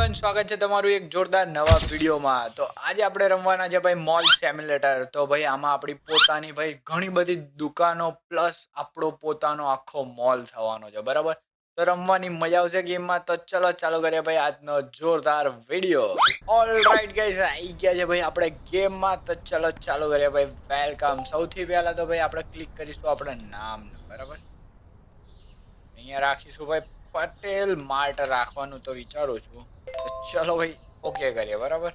Everyone સ્વાગત છે તમારું એક જોરદાર નવા વિડીયોમાં. તો આજે આપણે રમવાના છે ભાઈ મોલ સેમ્યુલેટર તો ભાઈ આમાં આપણી પોતાની ભાઈ ઘણી બધી દુકાનો પ્લસ આપણો પોતાનો આખો મોલ થવાનો છે. બરાબર? તો રમવાની મજા આવશે ગેમમાં. તો ચલો ચાલુ કરીએ ભાઈ આજનો જોરદાર વીડિયો. ઓલ રાઈટ ગાઈસ આવી ગયા છે ભાઈ આપણે ગેમમાં. તો ચલો ચાલુ કરીએ ભાઈ. વેલકમ સૌથી પહેલા તો ભાઈ આપણે ક્લિક કરીશું આપણા નામ બરાબર? અહીંયા રાખીશું ભાઈ. પટેલ માર્ટ રાખવાનું તો વિચારું છું. ચલો ભાઈ ઓકે કરીએ, બરાબર?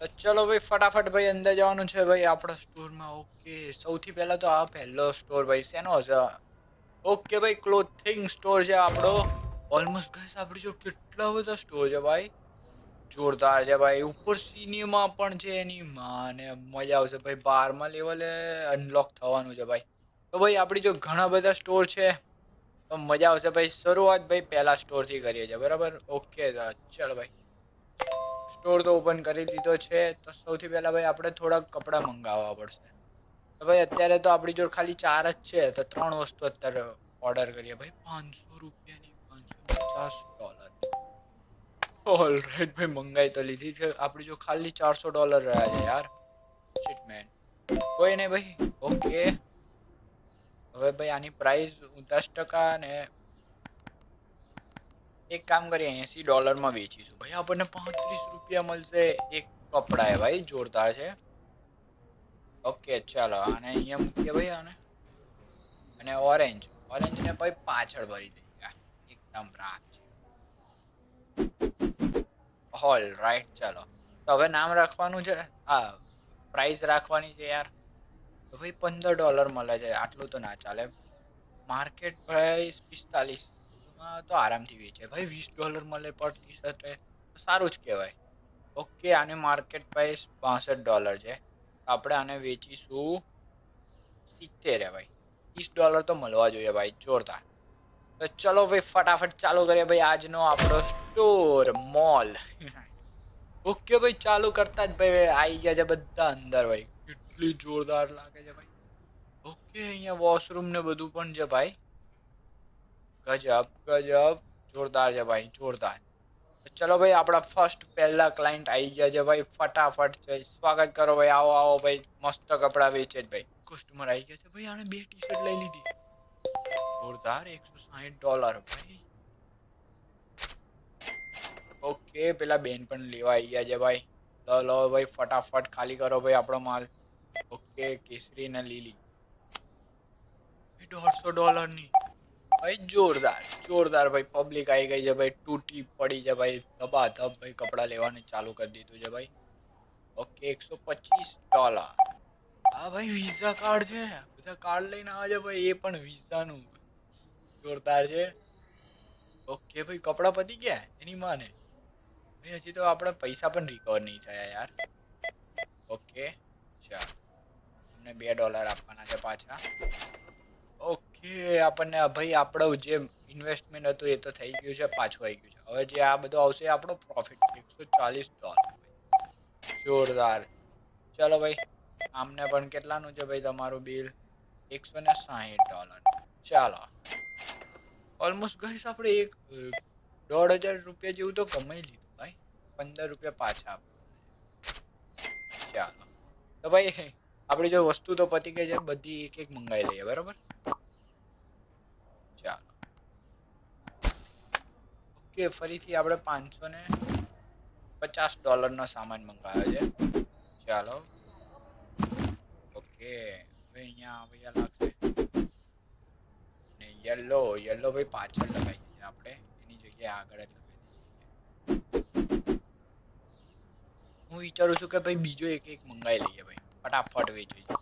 તો ચલો ભાઈ, ફટાફટ ભાઈ અંદર જવાનું છે ભાઈ, આપણા સ્ટોરમાં ઓકે સૌથી પહેલા તો આ પહેલો સ્ટોર ભાઈ શેનો હશે ઓકે ભાઈ ક્લોથિંગ સ્ટોર છે આપણો. ઓલમોસ્ટ ગઈ આપણી જો કેટલા બધા સ્ટોર છે ભાઈ? જોરદાર છે ભાઈ. ઉપર સિનેમા પણ છે એની. માને, મજા આવશે ભાઈ. બારમાં લેવલે અનલોક થવાનું છે ભાઈ. તો ભાઈ, આપણી જો ઘણા બધા સ્ટોર છે તો મજા આવશે ભાઈ. શરૂઆત ભાઈ પહેલા સ્ટોરથી કરીએ છીએ. બરાબર? ઓકે ચલો ભાઈ. સ્ટોર તો ઓપન કરી દીધો છે. તો સૌથી પહેલા ભાઈ આપણે થોડાક કપડાં મંગાવવા પડશે. તો ભાઈ અત્યારે તો આપણી જોડે ખાલી ચાર જ છે. તો ત્રણ વસ્તુ અત્યારે ઓર્ડર કરીએ. ભાઈ પાંચસો રૂપિયાની, પાંચસો પચાસ ડોલર ઓલરેડ ભાઈ, મંગાઈ તો લીધી છે. આપણી જો ખાલી ચારસો ડોલર રહ્યા છે યાર. શિટમેન કોઈ નહીં ભાઈ. ઓકે હવે ભાઈ આની પ્રાઇસ દસ ટકા ને એક કામ કરીએ, એસી ડોલરમાં વેચીશું. ભાઈ આપણને પાંત્રીસ રૂપિયા મળશે એક કપડા એ ભાઈ, જોરદાર છે. ઓકે ચાલો અને અહીંયા મૂકીએ ભાઈ આને. અને ઓરેન્જ ઓરેન્જને ભાઈ પાછળ ભરી દઈએ. એકદમ રાખ છે. હોલ રાઈટ ચાલો. તો હવે નામ રાખવાનું છે? હા પ્રાઇસ રાખવાની છે યાર. તો ભાઈ પંદર ડોલર મળે છે. આટલું તો ના ચાલે. માર્કેટ પ્રાઇસ પિસ્તાલીસમાં તો આરામથી વેચે. ભાઈ વીસ ડોલર મળે પર ટી શર્ટે સારું જ કહેવાય. ઓકે આને માર્કેટ પ્રાઇસ બાસઠ ડોલર છે. આપણે આને વેચીશું સિત્તેર ભાઈ. ત્રીસ ડોલર તો મળવા જોઈએ ભાઈ, જોરદાર. તો ચલો ભાઈ ફટાફટ ચાલુ કરીએ ભાઈ આજનો આપણો સ્ટોર મોલ ઓકે ભાઈ ચાલુ કરતા જ ભાઈ આવી ગયા છે બધા અંદર ભાઈ. કેટલી જોરદાર લાગે છે ભાઈ. ઓકે અહીંયા વોશરૂમ ને બધું પણ છે ભાઈ. ગજબ ગજબ. જોરદાર છે ભાઈ, જોરદાર. ચલો ભાઈ, આપણા ફર્સ્ટ પહેલા ક્લાયન્ટ આવી ગયા છે ભાઈ. ફટાફટ છે. સ્વાગત કરો ભાઈ. આવો આવો ભાઈ. મસ્ત કપડાં વેચે જ ભાઈ. કસ્ટમર આવી ગયા છે ભાઈ, આને બે ટી શર્ટ લઈ લીધી. જોરદાર, એકસો સાહીઠ ડોલર ભાઈ. ઓકે પેલા બેન પણ લેવા આવી ગયા છે ભાઈ. લો લો ભાઈ, ફટાફટ ખાલી કરો ભાઈ આપણો માલ. ઓકે કેસરી ને લીલી દોઢસો ડોલરની. ભાઈ, જોરદાર જોરદાર ભાઈ પબ્લિક આવી ગઈ છે ભાઈ, તૂટી પડી છે ભાઈ ધબા ધબ ભાઈ, કપડાં લેવાનું ચાલુ કરી દીધું છે ભાઈ. ઓકે, એકસો પચીસ ડોલર. હા ભાઈ વિઝા કાર્ડ છે. બધા કાર્ડ લઈને આવે છે ભાઈ, એ પણ વિઝાનું જોરદાર છે. ઓકે ભાઈ, કપડાં પતી ગયા? એની માને. ભાઈ, હજી તો આપણે પૈસા પણ રિકવર નહીં થયા યાર. ઓકે, ચાલ. તમને બે ડોલર આપવાના છે પાછા. ઓકે આપણને ભાઈ આપણો જે ઇન્વેસ્ટમેન્ટ હતું એ તો થઈ ગયું છે, પાછું આવી ગયું છે. હવે જે આ બધું આવશે આપણો પ્રોફિટ એકસો ચાલીસ ડોલર જોરદાર. ચલો ભાઈ, આમને પણ કેટલાનું છે ભાઈ તમારું બિલ એકસો ને સાહીઠ ડોલર ચાલો. ઓલમોસ્ટ ગઈશ આપણે એક દોઢ હજાર રૂપિયા જેવું તો કમાઈ લીધું ભાઈ. પંદર રૂપિયા પાછા આપ ચાલો. તો ભાઈ આપણી જો વસ્તુ તો પતી ગઈ છે, બધી એક એક મંગાવી લઈએ, બરાબર? ચાલો. ઓકે, ફરીથી આપણે પાંચસો ને પચાસ ડોલરનો સામાન મંગાવ્યો છે. ચાલો. ઓકે, હવે અહીંયા ભૈયા લાગશે. ને યલો યલો ભાઈ પાછળ લગાવી દઈએ આપણે. એની જગ્યાએ આગળ જ લગાવી હું વિચારું છું કે ભાઈ બીજો એક એક મંગાવી લઈએ ભાઈ. ફટાફટ વેચી જશે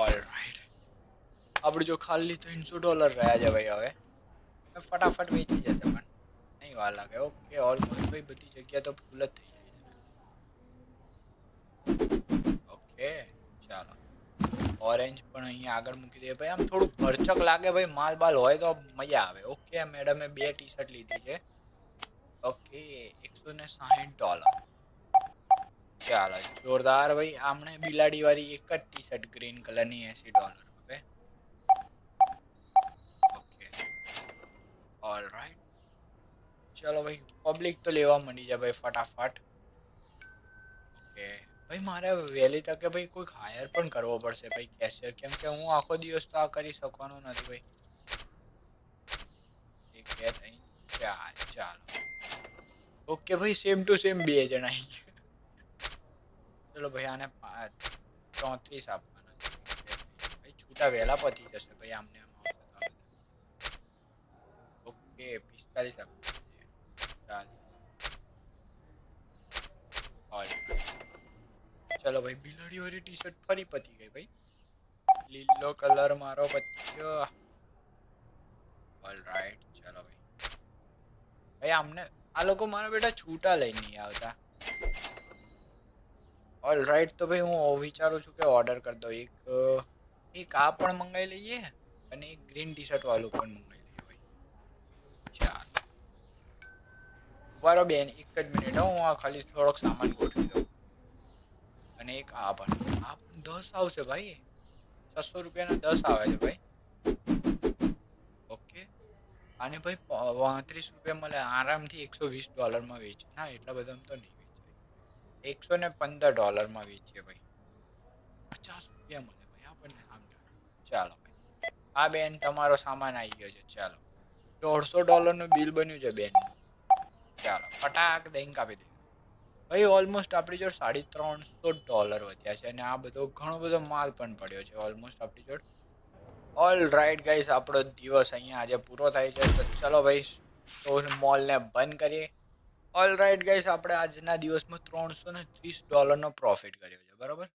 ઓલ રાઈટ આપણે જો ખાલી ત્રણસો ડોલર રહ્યા છે ભાઈ હવે. ફટાફટ વેચી જશે પણ. નહીં વાર લાગે. ઓકે ઓલમોસ્ટ ભાઈ બધી જગ્યા તો ફૂલ જ થઈ જાય ઓકે ચાલો. ઓરેન્જ પણ અહીંયા આગળ મૂકી દઈએ. ભાઈ આમ થોડું ભરચક લાગે ભાઈ. માલ બાલ હોય તો મજા આવે. ઓકે મેડમે બે ટી શર્ટ લીધી છે. ઓકે એકસો ને સાહીઠ ડોલર ચાલો, જોરદાર ભાઈ. આમણે બિલાડી વાળી એક જ ટી શર્ટ ગ્રીન કલરની એસી ડોલર હવે ઓકે ઓલ રાઈટ ચલો ભાઈ પબ્લિક તો લેવા માંડી જાય ભાઈ ફટાફટ. ઓકે ભાઈ, મારે વહેલી તકે ભાઈ કોઈક હાયર પણ કરવો પડશે ભાઈ કેશિયર કેમ કે હું આખો દિવસ તો આ કરી શકવાનો નથી ભાઈ. એક, બે ચાલો. ઓકે ભાઈ સેમ ટુ સેમ બે જણા ચલો ભાઈ, આને ચોત્રીસ આપવાના ભાઈ, છૂટા વહેલા પતી જશે ભાઈ આમને આમ. ઓકે, પિસ્તાલીસ છે. ચાલીસ. ચલો ભાઈ, બિલાડી વાળી ટી શર્ટ ફરી પતી ગઈ ભાઈ. લીલો કલર મારો પતી ગયો ઓલરાઈટ ચલો ભાઈ. ભાઈ, આમને આ લોકો મારા બેટા છૂટા લઈને આવતા. ઓલ રાઈટ તો ભાઈ હું વિચારું છું કે ઓર્ડર કરી દઉં. એક એક આ પણ મંગાવી લઈએ અને એક ગ્રીન ટી શર્ટ વાળું પણ મંગાવી લઈએ ભાઈ. ચાલો. બરો બેન, એક જ મિનિટ હું આ ખાલી થોડોક સામાન ગોઠવી દઉં. અને એક આ પણ. આ પણ દસ આવશે ભાઈ. છસો રૂપિયાના દસ આવે છે ભાઈ. ઓકે. અને ભાઈ પાંત્રીસ રૂપિયા મળે. આરામથી એકસો વીસ ડોલરમાં વેચે. ના, એટલા બધા તો નહીં. એકસો ને પંદર ડોલરમાં વેચીએ ભાઈ. પચાસ રૂપિયા મળે ભાઈ, આપણને આમ ચાલો આ બેન તમારો સામાન આવી ગયો છે, ચાલો. દોઢસો ડોલરનું બિલ બન્યું છે બેન. ચાલો, ફટાક દઈને કાપી દે. ભાઈ, ઓલમોસ્ટ આપણી જોડે સાડી ત્રણસો ડોલર વધ્યા છે અને આ બધો ઘણો બધો માલ પણ પડ્યો છે, ઓલમોસ્ટ આપણી જોડે. ઓલ રાઈટ ગાઈસ આપણો દિવસ અહીંયા આજે પૂરો થાય છે. તો ચલો ભાઈ, સ્ટોર મોલને બંધ કરીએ. ઓલ રાઈટ ગાઈસ આપણે આજના દિવસમાં ત્રણસો ને ત્રીસ ડોલરનો પ્રોફિટ કર્યો છે, બરાબર?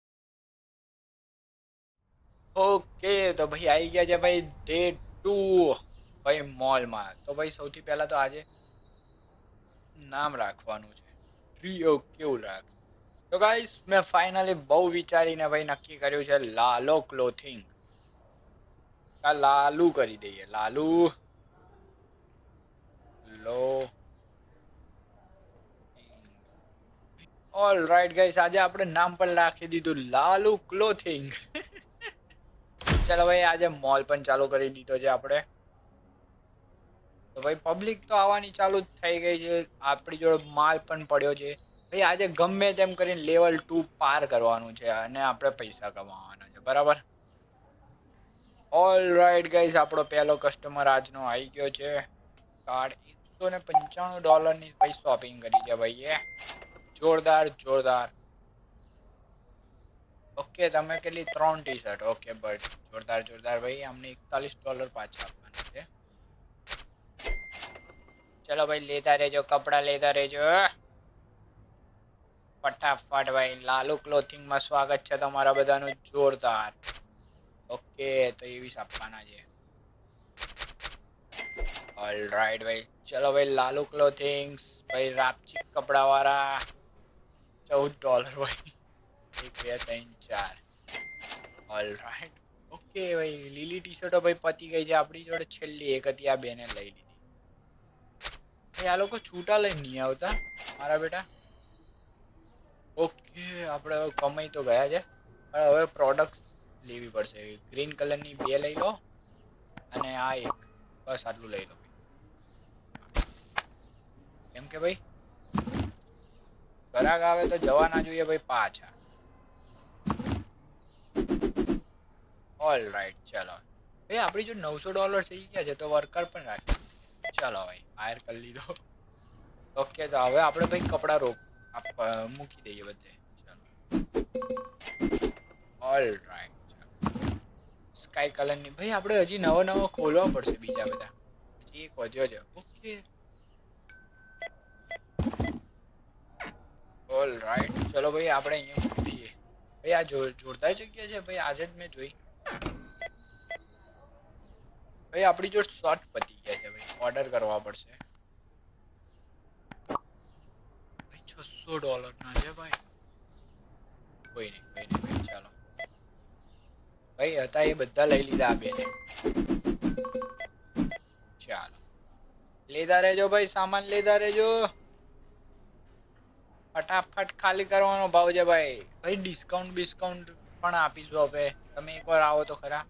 ઓકે તો ભાઈ આવી ગયા છે ભાઈ ડે ટુ ભાઈ મોલમાં તો ભાઈ સૌથી પહેલાં તો આજે નામ રાખવાનું છે. ટ્રીઓ કેવું રાખ? તો ગાઈસ મેં ફાઇનલી બહુ વિચારીને ભાઈ નક્કી કર્યું છે લાલો ક્લોથિંગ આ લાલુ કરી દઈએ, લાલુ, લો ઓલ રાઈટ ગાઈસ આજે આપણે નામ પણ રાખી દીધું, લાલુ ક્લોથિંગ ચાલો ભાઈ, આજે મોલ પણ ચાલુ કરી દીધો છે આપણે. તો ભાઈ પબ્લિક તો આવવાની ચાલુ જ થઈ ગઈ છે. આપણી જોડે માલ પણ પડ્યો છે. ભાઈ, આજે ગમે તેમ કરીને લેવલ ટુ પાર કરવાનું છે અને આપણે પૈસા કમાવાના છે, બરાબર? ઓલ રાઈટ ગાઈસ આપણો પહેલો કસ્ટમર આજનો આવી ગયો છે. કાર્ડ એકસો ને પંચાણું ડોલરની ભાઈ શોપિંગ કરી છે ભાઈએ. જોરદાર જોરદાર. ઓકે તમે કેટલી? ત્રણ ટી શર્ટ ઓકે બટ જોરદાર જોરદાર ભાઈ. અમને એકતાલીસ ડોલર પાછા આપવાના છે. ચલો ભાઈ, લેતા રહેજો, કપડાં લેતા રહેજો ફટાફટ ભાઈ, લાલુ ક્લોથિંગમાં સ્વાગત છે તમારા બધાનું. જોરદાર. ઓકે તો એવી આપવાના છે. ઓલ રાઈટ ભાઈ. ચલો ભાઈ, લાલુ ક્લોથિંગ્સ ભાઈ રાપચી કપડા વાળા ચૌદ ડોલર ભાઈ એક બે ત્રણ ચાર. ઓલ રાઈટ ઓકે ભાઈ, લીલી ટી શર્ટો ભાઈ પતી ગઈ છે. આપણી જોડે છેલ્લી એક હતી, આ બેને લઈ લીધી. ભાઈ, આ લોકો છૂટા લઈને નહીં આવતા, મારા બેટા? ઓકે આપણે હવે કમાઈ તો ગયા છે, પણ હવે પ્રોડક્ટ લેવી પડશે. ગ્રીન કલરની બે લઈ લો, અને આ એક. બસ, આટલું લઈ લો. કેમ કે ભાઈ ગ્રાહક આવે તો જવા ના જોઈએ ભાઈ પાછા. ઓલ રાઈટ ચાલો. ભાઈ, આપણી જો નવસો ડોલર થઈ ગયા છે, તો વર્કર પણ રાખી. ચાલો ભાઈ હાયર કરી લીધો. ઓકે તો હવે આપણે ભાઈ કપડાં રોક આપ મૂકી દઈએ બધે. ચાલો. ઓલ રાઈટ સ્કાય કલરની ભાઈ, આપણે હજી નવો નવો ખોલવા પડશે બીજા બધા. હજી એક વધ્યો છે. ઓકે ઓલ રાઈટ ચલો ભાઈ, આપણે અહીંયા મૂકી ભાઈ, આ જોર જોરદાર જગ્યા છે. ભાઈ, આજે જ મેં જોઈ. ભાઈ, આપણી જો શોર્ટ પતી ગયા છે ભાઈ. ઓર્ડર કરવા પડશે. ભાઈ, છસો ડોલર ના છે ભાઈ. કોઈ નહીં કોઈ નહીં ભાઈ, ચાલો. ભાઈ, હતા એ બધા લઈ લીધા આ બેને. ચાલો. લેતા રહેજો ભાઈ, સામાન લેતા રહેજો. ફટાફટ ખાલી કરવાનો ભાવ છે ભાઈ. ભાઈ ડિસ્કાઉન્ટ બિસ્કાઉન્ટ પણ આપીશું હવે. તમે એકવાર આવો તો ખરા.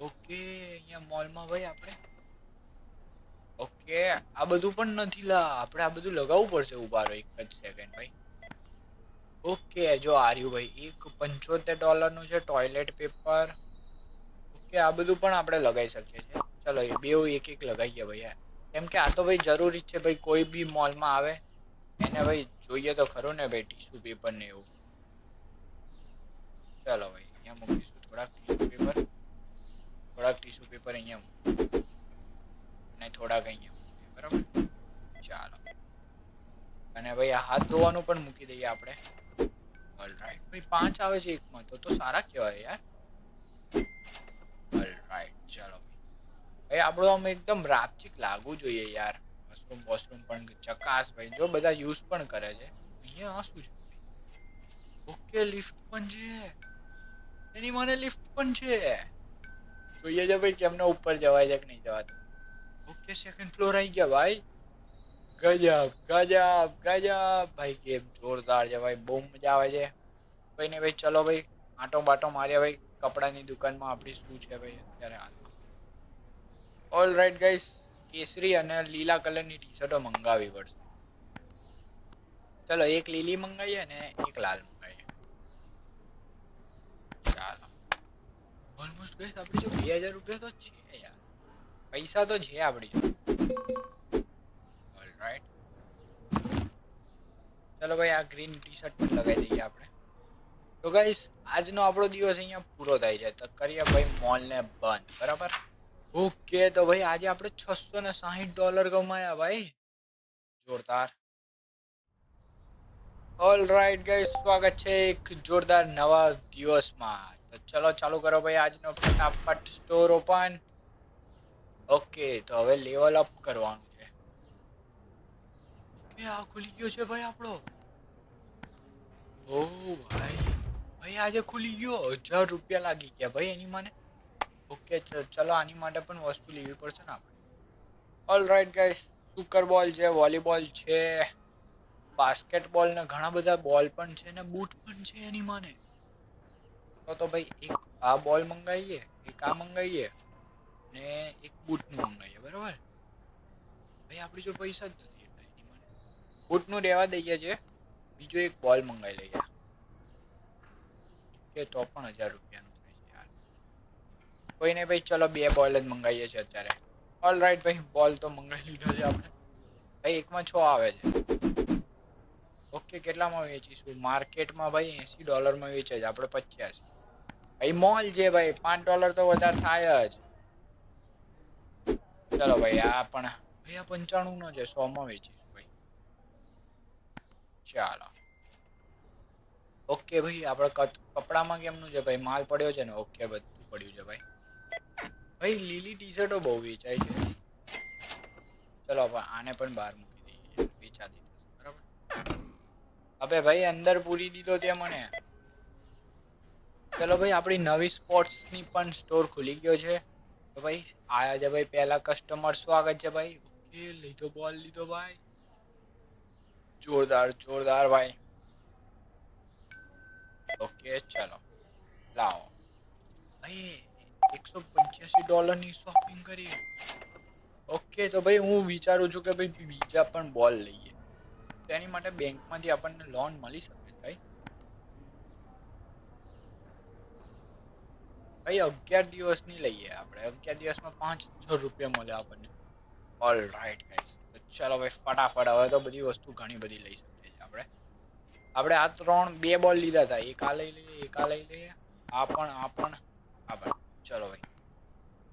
ઓકે, અહીંયા મોલમાં ભાઈ આપણે. ઓકે, આ બધું પણ નથી લા. આપણે આ બધું લગાવવું પડશે ઊભા રહો એક જ સેકન્ડ ભાઈ. ઓકે, જો આર્યું ભાઈ. એક પંચોતેર ડોલરનું છે ટોયલેટ પેપર ઓકે, આ બધું પણ આપણે લગાવી શકીએ છીએ. ચલો, એ બે એક એક લગાવીએ ભાઈ. કેમ કે આ તો ભાઈ જરૂરી છે ભાઈ, કોઈ બી મોલમાં આવે. એને ભાઈ જોઈએ તો ખરું ને ભાઈ ટીશ્યુ પેપર ને એવું. ચાલો ભાઈ, અહીંયા મૂકીશું. થોડાક ટીશ્યુ પેપર. થોડાક ટીશ્યુ પેપર અહીંયા. અને થોડાક અહીંયા બરાબર? ચાલો. અને ભાઈ આ હાથ ધોવાનું પણ મૂકી દઈએ આપણે. ઓલરાઈટ ભાઈ, પાંચ આવે છે એકમાં. તો તો સારા કહેવાય યાર. ઓલરાઈટ ચાલો ભાઈ, આપણું આમ એકદમ રાપચીક લાગવું જોઈએ યાર. વોશરૂમ વોશરૂમ પણ ચકાસ ભાઈ, જો બધા યુઝ પણ કરે છે. અહીંયા શું છે? ઓકે લિફ્ટ પણ છે. એની મને લિફ્ટ પણ છે. જોઈએ છે ભાઈ કેમને ઉપર જવાય છે કે નહીં જવાતું ઓકે સેકન્ડ ફ્લોર આવી ગયા ભાઈ. ગજબ ગજબ ગજબ. ભાઈ, કેમ જોરદાર છે ભાઈ. બહુ મજા આવે છે. ભાઈ ને ભાઈ, ચલો ભાઈ. આંટો બાટો માર્યા ભાઈ. કપડાની દુકાનમાં આપણી શું છે ભાઈ અત્યારે હાલમાં? ઓલ રાઈટ ગાઈસ કેસરી અને લીલા કલરની ટી શર્ટો મંગાવી પડશે ચલો, એક લીલી મંગાવીએ ને એક લાલ મંગાવીએ ચાલો. ઓલમોસ્ટ ગઈ આપણી જો બે હજાર રૂપિયા તો છે યાર. પૈસા તો છે આપણી જોડે. ઓલરાઈટ ચલો ભાઈ, આ ગ્રીન ટી શર્ટ પણ લગાવી દઈએ આપણે. તો ગાઈસ આજનો આપણો દિવસ અહીંયા પૂરો થાય છે. તો કરીએ ભાઈ મોલને બંધ. બરાબર? ઓકે, તો ભાઈ આજે આપણે છસો ને સાહીઠ ડોલર કમાયા ભાઈ. જોરદાર. ઓલ રાઈટ ગઈ સ્વાગત છે એક જોરદાર નવા દિવસમાં. તો ચલો, ચાલુ કરો ભાઈ આજનો ફટાફટ સ્ટોર ઓપન ઓકે, તો હવે લેવલ અપ કરવાનું છે. કે આ ખુલી ગયો છે ભાઈ આપણો. ઓ ભાઈ. ભાઈ, આજે ખુલી ગયો. હજાર રૂપિયા લાગી ગયા ભાઈ એની મને. ઓકે ચલો આની માટે પણ વસ્તુ લેવી પડશે ને આપણે. ઓલ રાઈટ ગાઈસ સુકર બોલ છે વોલીબોલ છે બાસ્કેટબોલ ને ઘણા બધા બોલ પણ છે ને બૂટ પણ છે એની માને. તો તો ભાઈ એક આ બોલ મંગાવીએ એક આ મંગાવીએ ને એક બૂટનું મંગાવીએ બરાબર? ભાઈ, આપણી જો પૈસા જ નથી એની માને. બૂટનું રહેવા દઈએ છે, બીજો એક બોલ મંગાવી લઈએ. કે તો પણ હજાર રૂપિયાનું. કોઈ નહીં ભાઈ, ચલો બે બોલ જ મંગાવીએ છીએ અત્યારે. ઓલ રાઈટ ભાઈ બોલ તો મંગાવી લીધા છે આપણે. ભાઈ, એકમાં છ આવે છે. ઓકે, કેટલામાં વેચીશું? માર્કેટમાં ભાઈ, એસી ડોલરમાં વેચે છે. આપણે પચાસ ભાઈ, મોલ છે ભાઈ, પાંચ ડોલર તો વધારે થાય જ. ચલો ભાઈ, આ પણ, ભાઈ, આ પંચાણું નો છે સો માં વેચીશું ભાઈ. ચાલો. ઓકે ભાઈ, આપણે કપડામાં કેમનું છે ભાઈ? માલ પડ્યો છે ને? ઓકે, બધું પડ્યું છે ભાઈ. ભાઈ, લીલી ટી શર્ટો બહુ વેચાય છે. ચલો આને પણ બહાર મૂકી દઈએ. વેચાતી બરાબર? હવે ભાઈ, અંદર પૂરી દીધો તે મને. ચલો ભાઈ, આપણી નવી સ્પોર્ટ્સની પણ સ્ટોર ખુલી ગયો છે. તો ભાઈ, આયા છે ભાઈ, પહેલા કસ્ટમર સ્વાગત છે ભાઈ. ઓકે લીધો બોલ લીધો ભાઈ. જોરદાર જોરદાર ભાઈ. ઓકે, ચલો. લાવો. ભાઈ એકસો પંચ્યાસી ડોલરની શોપિંગ કરી ઓકે તો ભાઈ હું વિચારું છું કે ભાઈ બીજા પણ બોલ લઈએ. તેની માટે બેંકમાંથી આપણને લોન મળી શકે ભાઈ. ભાઈ અગિયાર દિવસની લઈએ આપણે. અગિયાર દિવસમાં પાંચ છ રૂપિયા મળે આપણને. ઓલ રાઈટ ગાઈસ ચાલો ભાઈ ફટાફટ હવે તો બધી વસ્તુ ઘણી બધી લઈ શકીએ છીએ આપણે. આપણે આ ત્રણ બે બોલ લીધા હતા. એક આ લઈ લઈએ, એક આ લઈ લઈએ. આ પણ આ પણ આ પણ. ચલો ભાઈ.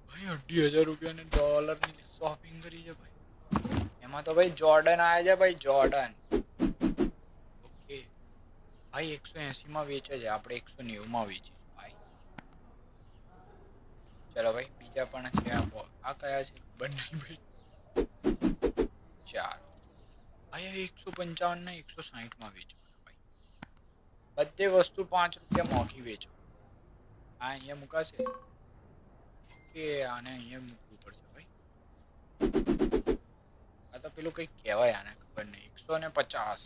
ભાઈ અઢી હજાર રૂપિયાની ડોલરની શોપિંગ કરી છે ભાઈ. એમાં તો ભાઈ જોર્ડન આવ્યા છે ભાઈ જોર્ડન ઓકે. ભાઈ એકસો એસી માં વેચે છે. આપણે એકસો નેવું માં વેચીશું ભાઈ. ચલો ભાઈ બીજા પણ છે. આ આ કયા છે? બંને ભાઈ. ચાર ભાઈ એકસો પંચાવન ને એકસો સાહીઠમાં વેચો ભાઈ. બધે વસ્તુ પાંચ રૂપિયા મોંઘી વેચો. આ અહીંયા મુકાશે? આને અહીંયા મૂકવું પડશે ભાઈ. આ તો પેલું કંઈક કહેવાય આને, ખબર નહીં. એકસો ને પચાસ.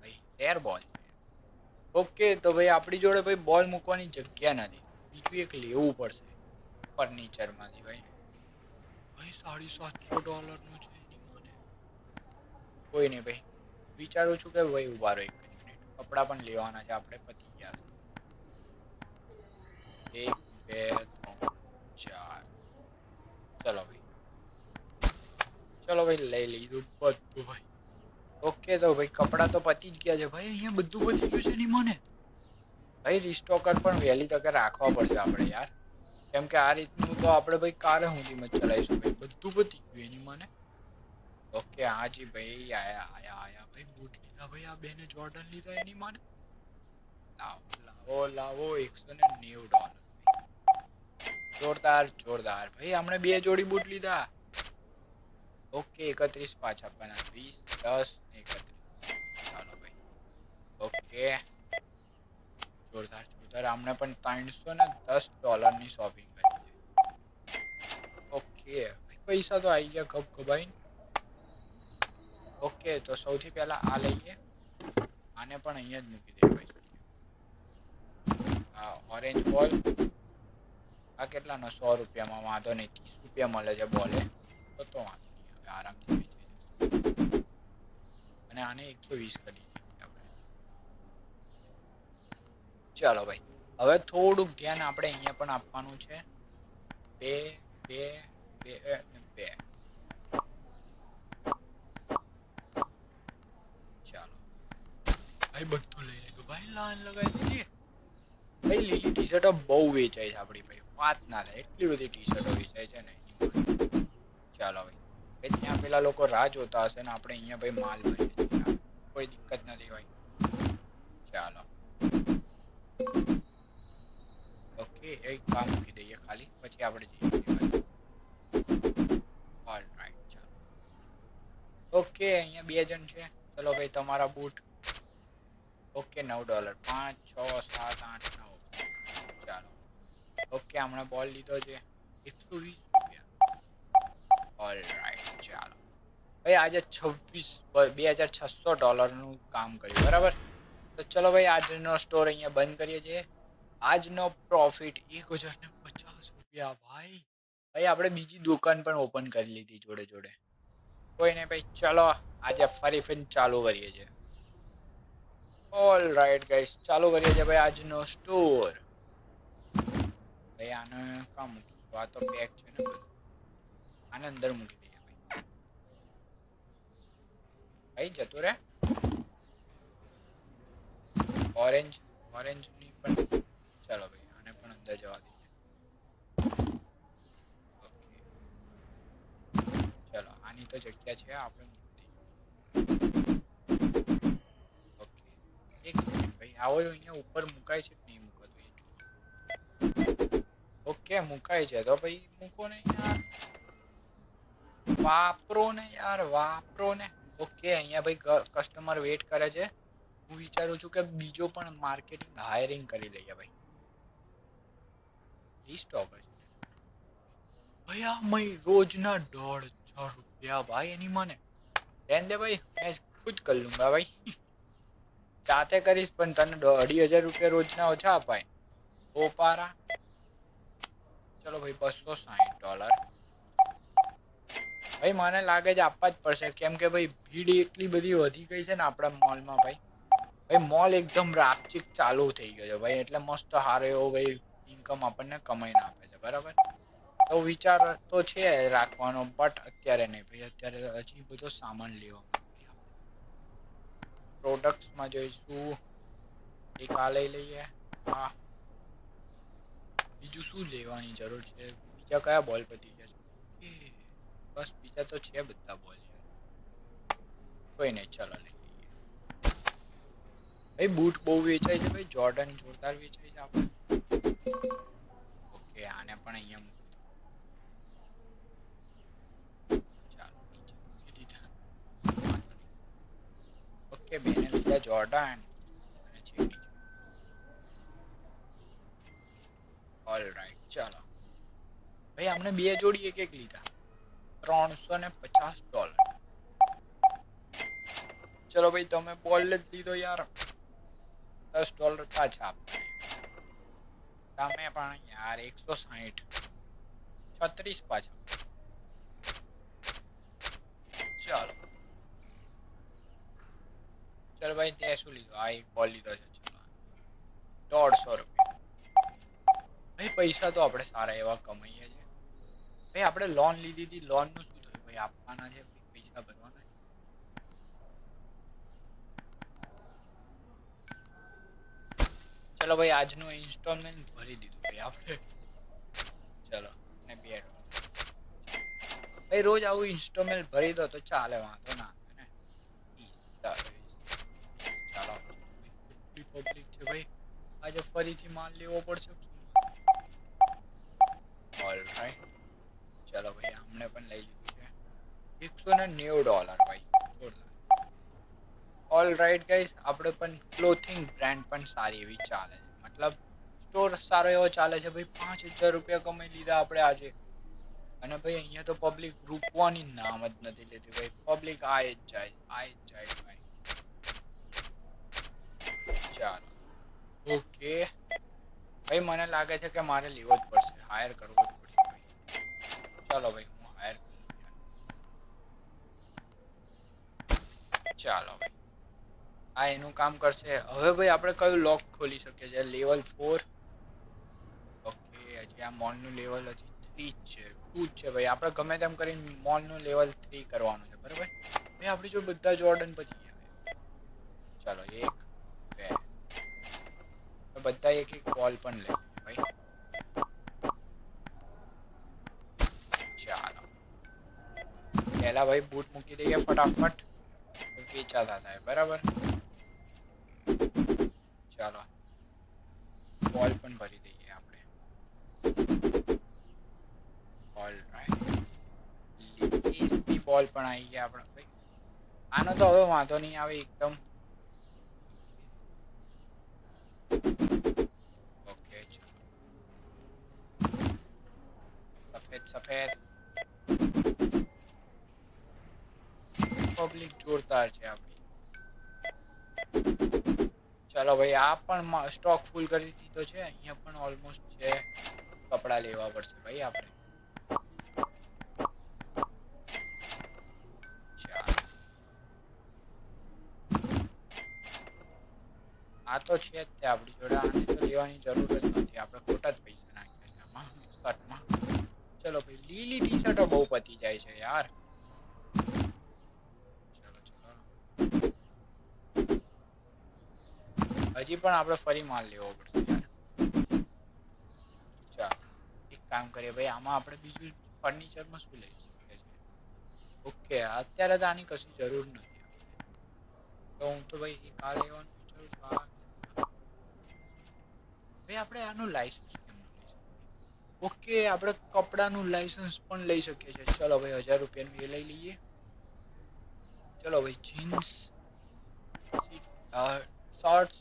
ભાઈ રેર બોલ ઓકે તો ભાઈ આપણી જોડે ભાઈ બોલ મૂકવાની જગ્યા નથી. બીજું એક લેવું પડશે ફર્નિચરમાંથી ભાઈ. ભાઈ, સાડી સાતસો ડોલરનું છે કોઈ નહીં ભાઈ. વિચારું છું કે ભાઈ ઊભા રહો એક મિનિટ કપડાં પણ લેવાના છે, આપણે પતી ગયા. એક, બે ચલો ભાઈ. ચલો ભાઈ, લઈ લીધું બધું ભાઈ. ઓકે તો ભાઈ, કપડાં તો પતી જ ગયા છે ભાઈ, અહીંયા બધું પતી ગયું છે નહીં મને. ભાઈ રિસ્ટોકર પણ વહેલી તકે રાખવા પડશે આપણે યાર. કેમ કે આ રીતનું તો આપણે ભાઈ કારે સુધીમાં ચલાવીશું ભાઈ. બધું પતી ગયું એની મને. ઓકે હાજી ભાઈ, આયા આયા આયા ભાઈ, બૂટ લીધા ભાઈ, આ બેને જોર્ડન લીધા એની મને. લાવો લાવો લાવો, એકસો ને નેવું ડોલર. જોરદાર જોરદાર. ભાઈ, હમણે બે જોડી બૂટ લીધા. ઓકે, એકત્રીસ, પાછા આપવાના. વીસ, દસ એકત્રીસ. ચાલો ભાઈ. ઓકે. જોરદાર જોરદાર. આમને પણ ત્રણસો ને દસ ડોલરની શોપિંગ કરી છે. ઓકે. પૈસા તો આવી ગયા ગપ ગભાઈ ઓકે, તો સૌથી પહેલા આ લઈએ. આને પણ અહીંયા જ મૂકી દે ભાઈ. હા ઓરેન્જ બોલ આ કેટલાનો? સો રૂપિયામાં વાંધો નહીં. ત્રીસ રૂપિયા મળે છે બોલે. તો તો વાંધો નહીં. હવે આરામથી વેચાઈ અને આને એકસો વીસ કરી ચાલો ભાઈ. હવે થોડુંક ધ્યાન આપણે અહીંયા પણ આપવાનું છે. બે બે બે બે. ચાલો. ભાઈ બધું લઈ લીધું. ભાઈ લાઈન લગાવી દીધી. ભાઈ લીલી ટી શર્ટ બહુ વેચાય છે આપણી ભાઈ વાત ના થાય એટલી બધી ટી શર્ટો વેચાય છે ને ચાલો ભાઈ ભાઈ ત્યાં પેલા લોકો રાહ જોતા હશે ને આપણે અહીંયા ભાઈ માલ ભરીએ કોઈ દિક્કત નથી ભાઈ ચાલો. ઓકે, એક કામ મૂકી દઈએ ખાલી, પછી આપણે જઈએ. ચાલો. ઓકે, અહીંયા બે જણ છે. ચલો ભાઈ, તમારા બૂટ. ઓકે, નવ ડોલર. પાંચ, છ, સાત, આઠ, નવ. ઓકે, હમણાં બોલ લીધો છે. એકસો વીસ રૂપિયા. ઓલ રાઈટ ચાલો. ભાઈ, આજે છવ્વીસ બે હજાર છસો ડોલરનું કામ કર્યું, બરાબર? તો ચલો ભાઈ, આજનો સ્ટોર અહીંયા બંધ કરીએ છીએ. આજનો પ્રોફિટ એક હજાર ને પચાસ રૂપિયા, ભાઈ. ભાઈ, આપણે બીજી દુકાન પણ ઓપન કરી લીધી જોડે જોડે. કોઈ નહીં ભાઈ, ચલો, આજે ફરી ફરી ચાલુ કરીએ છીએ. ઓલ રાઈટ ગાઈસ ચાલુ કરીએ છીએ ભાઈ, આજનો સ્ટોર ભાઈ, આને કામ મૂકીશું આ તો બેગ છે ને આને અંદર મૂકી દઈએ ભાઈ. ભાઈ, જતું રે ઓરેન્જ ઓરેન્જની પણ ચાલો ભાઈ, આને પણ અંદર જવા દઈએ. ઓકે ચલો, આની તો જગ્યા છે, આપણે ઓકે એક સેકન્ડ ભાઈ, આવો અહીંયા ઉપર મુકાય છે કે નહીં મુકાતું? એ ઓકે, મુકાઈ છે તો ભાઈ મૂકો ને યાર. વાપરો ને યાર, વાપરો ને ઓકે, અહીંયા ભાઈ કસ્ટમર વેટ કરે છે. હું વિચારું છું કે બીજો પણ માર્કેટિંગ હાયરિંગ કરી લઈએ ભાઈ. રીસ્ટોક ભાઈ, આ મય રોજના દોઢ હજાર રૂપિયા ભાઈ એની મને. એમ દે ભાઈ, મેં ખુદ કરી લુંગા ભાઈ. જાતે કરીશ પણ તને અઢી હજાર રૂપિયા રોજના ઓછા અપાય. ઓ પારા. ચલો ભાઈ, બસો સાહીઠ ડોલર ભાઈ, મને લાગે છે આપવા જ પડશે. કેમ કે ભાઈ, ભીડ એટલી બધી વધી ગઈ છે ને આપણા મોલમાં ભાઈ. ભાઈ મોલ એકદમ રાપચીક ચાલુ થઈ ગયો છે ભાઈ. એટલે મસ્ત સારો એવો ભાઈ ઇન્કમ આપણને કમાઈને આપે છે. બરાબર? તો વિચાર તો છે રાખવાનો બટ અત્યારે નહીં ભાઈ. અત્યારે હજી બધો સામાન લેવો પ્રોડક્ટ્સમાં જોઈશું. એક આ લઈ લઈએ. હા બીજું શું લેવાની જરૂર છે? બીજા કયા બોલ પતી ગયા છે? બસ બીજા તો છે બધા બોલ કોઈ નહીં, ચાલો લઈ લઈએ. ભાઈ બૂટ બહુ વેચાય છે ભાઈ? જોર્ડન જોરદાર વેચાય છે આપણે ઓકે, આને પણ અહીંયા મૂકી ચાલો. ઓકે, બેને લીધા જોર્ડન અને છે નીચે ઓલ રાઈટ ચાલો ભાઈ, અમને બે જોડી એક એક લીધા. ત્રણસો ને પચાસ ડોલર. ચલો ભાઈ, તમે બોલ જ લીધો યાર. દસ ડોલર પાછા તમે પણ યાર એકસો સાહીઠ. છત્રીસ પાછા ચાલો. ચલો ભાઈ, તે શું લીધો? આ એક બોલ લીધો છે દોઢસો રૂપિયા. ભાઈ, પૈસા તો આપણે સારા એવા કમાઈએ ભાઈ, આપણે લોન લીધી હતી લોનનું શું થયું? ભાઈ, આપવાના છે પૈસા ભરવાના ચલો ભાઈ, આજનું ઇન્સ્ટોલમેન્ટ ભરી દીધું ભાઈ આપણે. ચલો ને બેડ ભાઈ, રોજ આવું ઇન્સ્ટોલમેન્ટ ભરી દો તો ચાલે, વાંધો ના ચાલો પબ્લિક છે ભાઈ. આજે ફરીથી માલ લેવો પડશે? ઓલ ચલો ભાઈ, અમને પણ લઈ લીધું છે. એકસો ને નેવું ડોલર ભાઈ ઓલ રાઈટ ગાઈસ આપણે પણ ક્લોથિંગ બ્રાન્ડ પણ સારી એવી ચાલે છે. મતલબ સ્ટોર સારો એવો ચાલે છે ભાઈ, પાંચ હજાર રૂપિયા કમાઈ લીધા આપણે આજે. અને ભાઈ, અહીંયા તો પબ્લિક રૂકવાની નામ જ નથી લેતી ભાઈ. પબ્લિક આય જ જાય, આય જ જાય ભાઈ. ચાલો. ઓકે ભાઈ, મને લાગે છે કે મારે લેવો જ પડશે. હાયર કરવો જ ચાલો ભાઈ હું હાયર ચાલો આ એનું કામ કરશે હવે ભાઈ આપણે કયું લોક ખોલી શકીએ છીએ લેવલ ફોર ઓકે હજી આ મોલનું લેવલ હજી થ્રી જ છે ટુ જ છે ભાઈ આપણે ગમે તેમ કરીને મોલનું લેવલ થ્રી કરવાનું છે બરાબર ભાઈ આપણી જો બધા જોર્ડન પછી ગયા ચાલો એક બે બધા એક એક કોલ પણ લે ભાઈ ચાલો પહેલા ભાઈ બૂટ મૂકી દઈએ ફટાફટ વેચાતા થાય બરાબર ચાલો બોલ પણ ભરી દઈએ આપણે ઓલ રાઈટ એસપી બોલ પણ આવી ગયા આપણે ભાઈ આનો તો હવે વાંધો નહીં આવે એકદમ ઓકે ચલો સફેદ સફેદ પબ્લિક જોરદાર છે આપણી. ચાલો ભાઈ, આ પણ સ્ટોક ફૂલ કરી દીધો છે, અહીંયા પણ ઓલમોસ્ટ છે. કપડાં લેવા પડશે ભાઈ આપણે. આ તો છે જ તે આપણી જોડે, આને તો લેવાની જરૂર જ નથી. આપણે ખોટા જ પૈસા નાખ્યા છે આમાં, શર્ટમાં. ચલો ભાઈ, લીલી ટી શર્ટો બહુ પતી જાય છે યાર ચલો ચલો હજી પણ આપણે ફરી માલ લેવો પડશે ચાલો, એક કામ કરીએ ભાઈ, આમાં આપણે બીજું ફર્નિચરમાં શું લઈ શકીએ ઓકે અત્યારે તો આની કશી જરૂર નથી તો હું તો ભાઈ આ લેવાનું વિચારું ભાઈ આપણે આનું શકીએ? ઓકે આપણે કપડાનું લાઇસન્સ પણ લઈ શકીએ છીએ. ચલો ભાઈ, હજાર રૂપિયાનું એ લઈ લઈએ. ચલો ભાઈ જીન્સ શોર્ટ્સ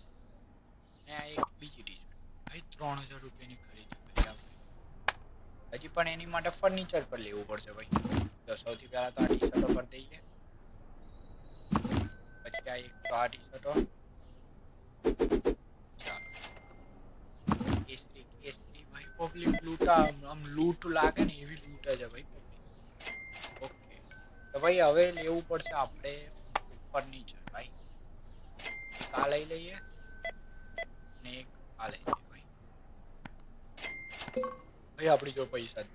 ને આ એક બીજી ટી ભાઈ ત્રણ હજાર રૂપિયાની ખરીદી કરી આપણે. હજી પણ એની માટે ફર્નિચર પર લેવું પડશે ભાઈ. તો સૌથી પહેલા તો આ ટી શર્ટો પર દઈએ પછી આ એક તો આ ટી શર્ટો કેસરી કેસરી, ભાઈ, પબ્લિક લૂંટા આમ લૂંટ લાગે ને એવી લૂંટે છે ભાઈ ઓકે. તો ભાઈ, હવે લેવું પડશે આપણે ફર્નિચર ભાઈ. કા લઈ લઈએ. ને એક આ લઈ લઈએ ભાઈ. ભાઈ, આપણી જો પૈસા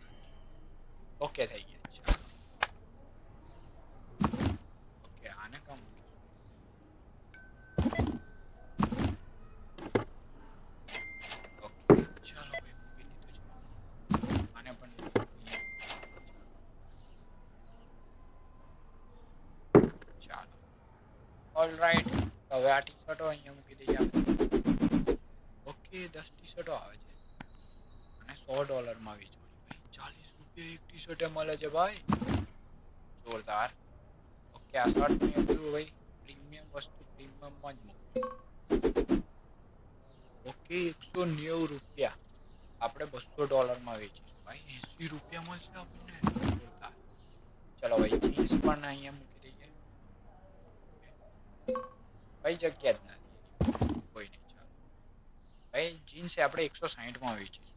ઓકે થઈ ગયા છે. હવે આ ટી શર્ટો અહીંયા મૂકી દઈએ ઓકે દસ ટી શર્ટો આવે છે. અને સો ડોલરમાં વેચવાની. ભાઈ, ચાલીસ રૂપિયા એક ટી શર્ટે મળે છે ભાઈ. જોરદાર. ઓકે, આ શર્ટ મેં કીધું ભાઈ, પ્રીમિયમ વસ્તુ, પ્રીમિયમમાં જ મૂકું ઓકે, એકસો નેવું રૂપિયા. આપણે બસો ડોલરમાં વેચીશું. ભાઈ, એંસી રૂપિયા મળશે આપણને. જોરદાર. ચલો ભાઈ, જીન્સ પણ અહીંયા મૂકી દઈએ. ભાઈ, જગ્યા જ નથી. ભાઈ, જીન્સ આપણે એકસો સાહીઠમાં વેચીશું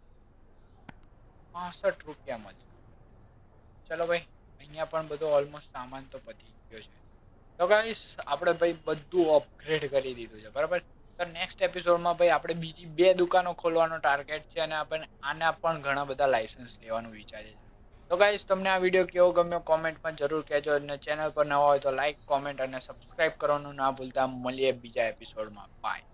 પાસઠ રૂપિયા મળશે ચલો ભાઈ, અહીંયા પણ બધો ઓલમોસ્ટ સામાન તો પતી ગયો છે. તો ગાઈસ આપણે ભાઈ બધું અપગ્રેડ કરી દીધું છે, બરાબર? તો નેક્સ્ટ એપિસોડમાં ભાઈ આપણે બીજી બે દુકાનો ખોલવાનો ટાર્ગેટ છે અને આપણે આના પણ ઘણા બધા લાઇસન્સ લેવાનું વિચારીએ છીએ. તો ગાઈસ તમને આ વીડિયો કેવો ગમ્યો કોમેન્ટમાં જરૂર કહેજો. અને ચેનલ પર નવા હોય તો લાઈક કોમેન્ટ અને સબસ્ક્રાઇબ કરવાનું ના ભૂલતા. મળીએ બીજા એપિસોડમાં બાય